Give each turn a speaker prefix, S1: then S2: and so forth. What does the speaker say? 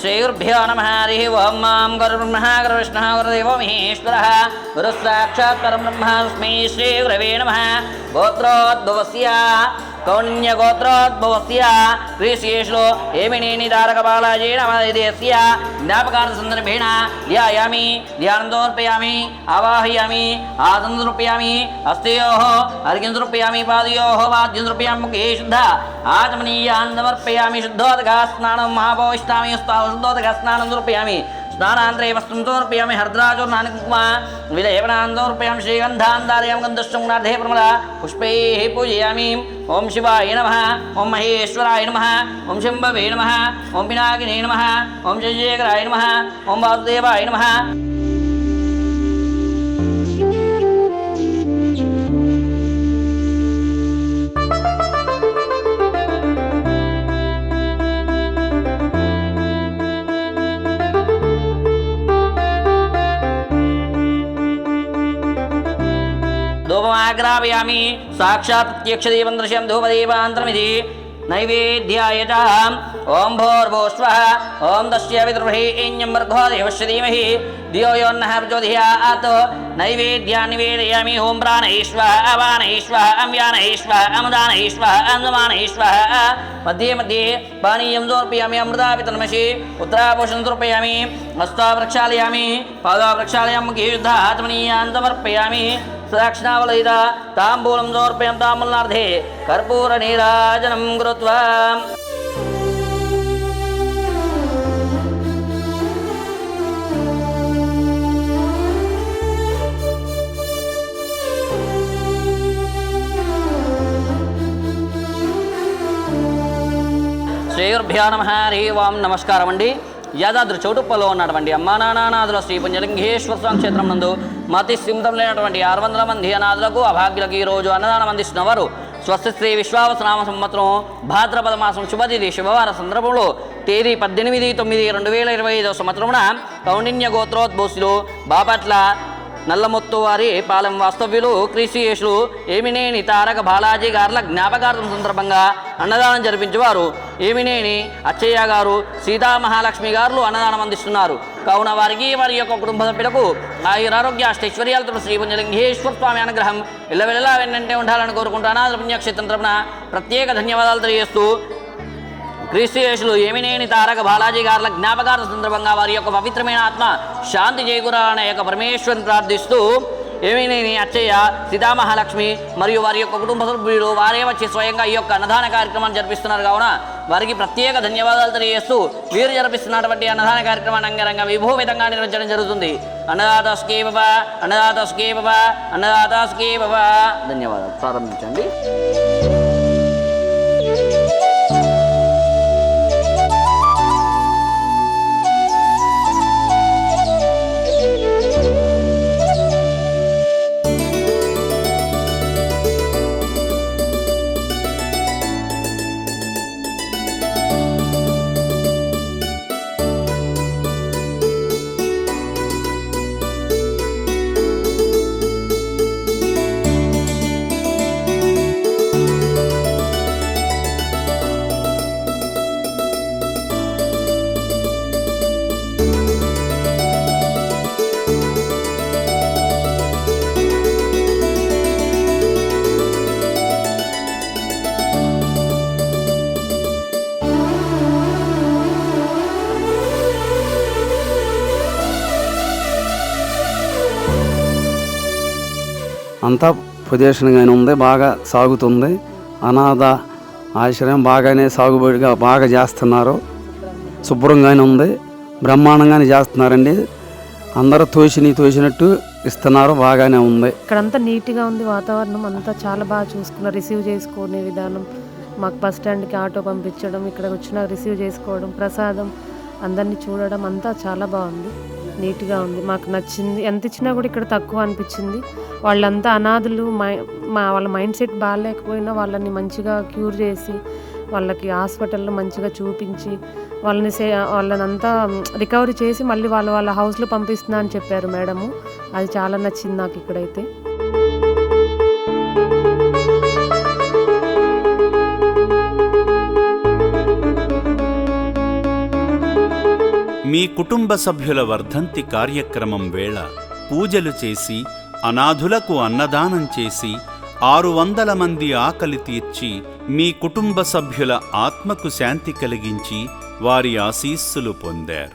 S1: श्रीगुरुभ्यो नमः, हरिः ओं, माँ गुरुब्रह्मः गुरुविष्णुः गुरुदेवो महेश्वरः। गुरुः साक्षात् परं श्रीगुरवे नमः। गोत्रोद्भवस्य కౌన్య కౌన్యగోత్రోద్భవస్య శ్రీశేషులో ఏమిని తారక బాలాజీ నమదేస్య జ్ఞాపకార్థ సందర్భేణ ధ్యాయామి ధ్యానందోర్పయామి ఆవాహయామి ఆసందృపయామి అస్తయో అర్ఘ్యందృపయామి పాదయో వాద్యందృపయామి ముఖే శుద్ధ ఆచమనీయాన్నమర్పయామి శుద్ధోదగా స్నానం మహాభవిష్టామి శుద్ధోదగా స్నానం దృపయామి స్నానాంద్రైవస్తుంతోర్పయం హర్ద్రాజోర్నాని కుంకుమ విలయవనాందోర్పయం శ్రీగంధాందాలయం గంధశ్చుంగునార్థే ప్రమల పుష్పై పూజయామి. ఓం శివాయ నమ ఓం మహేశ్వరాయ నమ ఓం శంభవే నమ ఓం పినాకినే నమ ఓం జయజయకరాయ నమ ఓం వాసుదేవాయ నమ. आग्रापयामि। साक्षात् प्रत्यक्षदेवं दृश्यं धूपदेवान्तरमिति नैवेद्याय च ॐ भोर्भोस्वः ॐ दस्य विद्रुहि ऐन्यं वर्गो देवस्य धीमहि धियो यो नः प्रचोदयात् नैवेद्या निवेदयामि। ॐ प्राणैश्वः अवानैश्वः अम्यानैश्वः, अमुदानैश्वः अनुमानैश्वः मध्ये मध्ये पानीयं समर्पयामि अमृतापितन्मषि उत्तराभूषणं समर्पयामि। हस्ता प्रक्षालयामि पादा प्रक्षालयामि मुखे युद्धात्मनीयान् దక్షిణావలయిత తాంబూలం సమర్పయం తాములనార్థే కర్పూర నీరాజనం కృత్వా శ్రీగురుభ్యో నమ హరి ఓం నమస్కారం అండి యాదాద్రి చౌటుప్పలో ఉన్నటువంటి అమ్మానానాథుల శ్రీ పుంజలింగేశ్వర స్వామి క్షేత్రం నందు మతి సింతం లేనటువంటి ఆరు వందల మంది అనాథులకు అభాగ్యులకు ఈరోజు అన్నదానం అందిస్తున్న వారు స్వస్తి శ్రీ విశ్వావసనామ సంవత్సరం భాద్రపద మాసం శుభతిథి శుభవార సందర్భంలో తేదీ పద్దెనిమిది తొమ్మిది రెండు వేల ఇరవై ఐదవ సంవత్సరమున కౌండిన్య గోత్రోద్భూసులు బాపట్ల నల్లమొత్తు వారి పాలెం వాస్తవ్యులు క్రీసియేషులు ఏమినేని తారక బాలాజీ గారుల జ్ఞాపకార్థం సందర్భంగా అన్నదానం జరిపించేవారు. ఏమినేని అచ్చయ్య గారు సీతామహాలక్ష్మి గారు అన్నదానం అందిస్తున్నారు. కావున వారికి వారి యొక్క కుటుంబ సభ్యులకు ఆయురారోగ్య అష్టైశ్వర్యాలతో శ్రీ పుంజలింగేశ్వర స్వామి అనుగ్రహం. ఇళ్ళవెళ్ళలా వెన్నంటే ఉండాలని కోరుకుంటూ పుణ్యక్షేత్రం తరపున ప్రత్యేక ధన్యవాదాలు తెలియజేస్తూ క్రీస్తుయేషులు ఏమినేని తారక బాలాజీ గారుల జ్ఞాపకార్థ సందర్భంగా వారి యొక్క పవిత్రమైన ఆత్మ శాంతి చేకూరాలనే యొక్క పరమేశ్వరుని ప్రార్థిస్తూ ఏమినేని అచ్చయ్య సీతామహాలక్ష్మి మరియు వారి యొక్క కుటుంబ సభ్యులు వారే వచ్చి స్వయంగా ఈ యొక్క అన్నదాన కార్యక్రమాన్ని జరిపిస్తున్నారు. కావున వారికి ప్రత్యేక ధన్యవాదాలు తెలియజేస్తూ వీరు జరిపిస్తున్నటువంటి అన్నదాన కార్యక్రమాన్ని అంగరంగ విభూమితంగా నిర్వహించడం జరుగుతుంది. అన్నదాత స్కీ బాబా అన్నదాత స్కీ బాబా అన్నదాత స్కీ బాబా. ధన్యవాదాలు. ప్రారంభించండి.
S2: అంతా పొజిషన్గానే ఉంది బాగా సాగుతుంది. అనాథ ఆశ్రయం బాగానే సాగుబడిగా బాగా చేస్తున్నారు. శుభ్రంగానే ఉంది బ్రహ్మాండంగానే చేస్తున్నారండి. అందరూ తోసిని తోసినట్టు ఇస్తున్నారు బాగానే ఉంది.
S3: ఇక్కడంతా నీట్గా ఉంది వాతావరణం అంతా చాలా బాగా చూసుకున్నారు. రిసీవ్ చేసుకునే విధానం మాకు బస్ స్టాండ్కి ఆటో పంపించడం ఇక్కడ వచ్చిన రిసీవ్ చేసుకోవడం ప్రసాదం అందరినీ చూడడం అంతా చాలా బాగుంది. నీట్గా ఉంది. మాకు నచ్చింది. ఎంత ఇచ్చినా కూడా ఇక్కడ తక్కువ అనిపించింది. వాళ్ళంతా అనాథులు మై- మా వాళ్ళ మైండ్ సెట్ బాగాలేకపోయినా వాళ్ళని మంచిగా క్యూర్ చేసి వాళ్ళకి హాస్పిటల్లో మంచిగా చూపించి వాళ్ళని సే వాళ్ళని అంతా రికవరీ చేసి మళ్ళీ వాళ్ళ వాళ్ళ హౌస్లో పంపిస్తున్నా అని చెప్పారు మేడము. అది చాలా నచ్చింది నాకు ఇక్కడైతే.
S4: మీ కుటుంబ సభ్యుల వర్ధంతి కార్యక్రమం వేళ పూజలు చేసి అనాథులకు అన్నదానం చేసి ఆరు వందల మంది ఆకలి తీర్చి మీ కుటుంబ సభ్యుల ఆత్మకు శాంతి కలిగించి వారి ఆశీస్సులు పొందారు.